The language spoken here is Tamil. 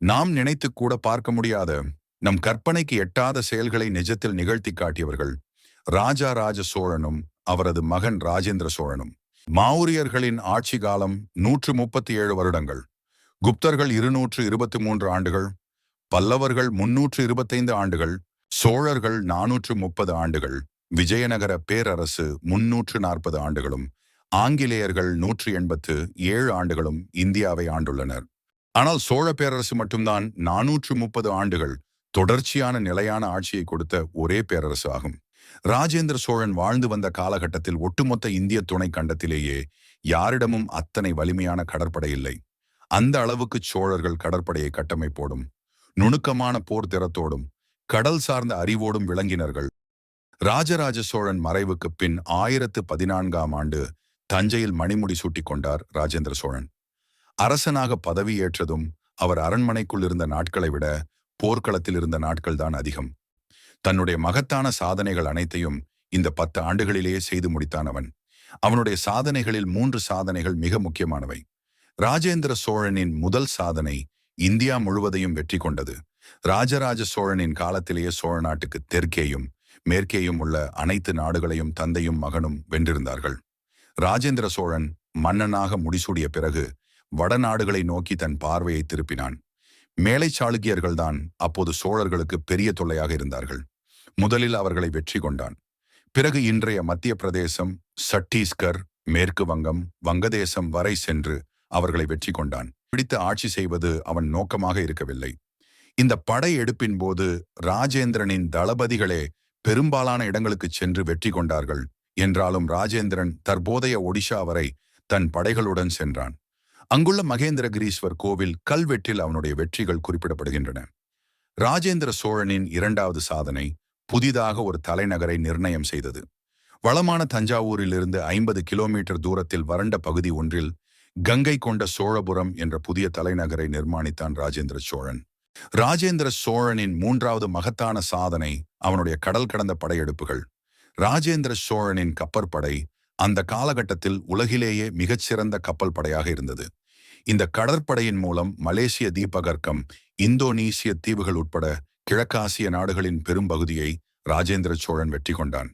நாம் நினைத்து கூட பார்க்க முடியாத நம் கற்பனைக்கு எட்டாத செயல்களை நிஜத்தில் நிகழ்த்தி காட்டியவர்கள் ராஜா ராஜ சோழனும் அவரது மகன் ராஜேந்திர சோழனும். மாவுரியர்களின் ஆட்சி காலம் நூற்று முப்பத்தி ஏழு வருடங்கள். குப்தர்கள் இருநூற்று இருபத்தி மூன்று ஆண்டுகள். பல்லவர்கள் முன்னூற்று இருபத்தைந்து ஆண்டுகள். சோழர்கள் நானூற்று முப்பது ஆண்டுகள். விஜயநகர பேரரசு முன்னூற்று நாற்பது ஆண்டுகளும். ஆங்கிலேயர்கள் நூற்று எண்பத்து ஏழு ஆண்டுகளும் இந்தியாவை ஆண்டுள்ளனர். ஆனால் சோழ பேரரசு மட்டும்தான் நானூற்று முப்பது ஆண்டுகள் தொடர்ச்சியான நிலையான ஆட்சியை கொடுத்த ஒரே பேரரசு ஆகும். ராஜேந்திர சோழன் வாழ்ந்து வந்த காலகட்டத்தில் ஒட்டுமொத்த இந்திய துணை கண்டத்திலேயே யாரிடமும் அத்தனை வலிமையான கடற்படை இல்லை. அந்த அளவுக்கு சோழர்கள் கடற்படையை கட்டமைப்போடும் நுணுக்கமான போர் திறத்தோடும் கடல் சார்ந்த அறிவோடும் விளங்கினர்கள். ராஜராஜ சோழன் மறைவுக்கு பின் ஆயிரத்து பதினான்காம் ஆண்டு தஞ்சையில் மணிமுடி சூட்டிக் கொண்டார் ராஜேந்திர சோழன். அரசனாக பதவியேற்றதும் அவர் அரண்மனைக்குள் இருந்த நாட்களை விட போர்க்களத்தில் இருந்த நாட்கள் தான் அதிகம். தன்னுடைய மகத்தான சாதனைகள் அனைத்தையும் இந்த பத்து ஆண்டுகளிலேயே செய்து முடித்தான் அவன். அவனுடைய சாதனைகளில் மூன்று சாதனைகள் மிக முக்கியமானவை. ராஜேந்திர சோழனின் முதல் சாதனை இந்தியா முழுவதையும் வெற்றி கொண்டது. ராஜராஜ சோழனின் காலத்திலேயே சோழ நாட்டுக்கு தெற்கேயும் மேற்கேயும் உள்ள அனைத்து நாடுகளையும் தந்தையும் மகனும் வென்றிருந்தார்கள். ராஜேந்திர சோழன் மன்னனாக முடிசூடிய பிறகு வடநாடுகளை நோக்கி தன் பார்வையை திருப்பினான். மேலை சாளுக்கியர்கள்தான் அப்போது சோழர்களுக்கு பெரிய தொல்லையாக இருந்தார்கள். முதலில் அவர்களை வெற்றி கொண்டான். பிறகு இன்றைய மத்திய பிரதேசம் சட்டீஸ்கர் மேற்கு வங்கம் வங்கதேசம் வரை சென்று அவர்களை வெற்றி கொண்டான். பிடித்து ஆட்சி செய்வது அவன் நோக்கமாக இருக்கவில்லை. இந்த படை எடுப்பின் போது ராஜேந்திரனின் தளபதிகளே பெரும்பாலான இடங்களுக்கு சென்று வெற்றி கொண்டார்கள். என்றாலும் ராஜேந்திரன் தற்போதைய ஒடிஷா வரை தன் படைகளுடன் சென்றான். அங்குள்ள மகேந்திரகிரீஸ்வர் கோவில் கல்வெட்டில் அவனுடைய வெற்றிகள் குறிப்பிடப்படுகின்றன. ராஜேந்திர சோழனின் இரண்டாவது சாதனை புதிதாக ஒரு தலைநகரை நிர்ணயம் செய்தது. வளமான தஞ்சாவூரிலிருந்து ஐம்பது கிலோமீட்டர் தூரத்தில் வறண்ட பகுதி ஒன்றில் கங்கை கொண்ட சோழபுரம் என்ற புதிய தலைநகரை நிர்மாணித்தான் ராஜேந்திர சோழன். ராஜேந்திர சோழனின் மூன்றாவது மகத்தான சாதனை அவனுடைய கடல் கடந்த படையெடுப்புகள். ராஜேந்திர சோழனின் கப்பற்படை அந்த காலகட்டத்தில் உலகிலேயே மிகச்சிறந்த கப்பல் படையாக இருந்தது. இந்த கடற்படையின் மூலம் மலேசிய தீபகற்கம் இந்தோனீசிய தீவுகள் உட்பட கிழக்காசிய நாடுகளின் பெரும்பகுதியை ராஜேந்திர சோழன் வெற்றி கொண்டான்.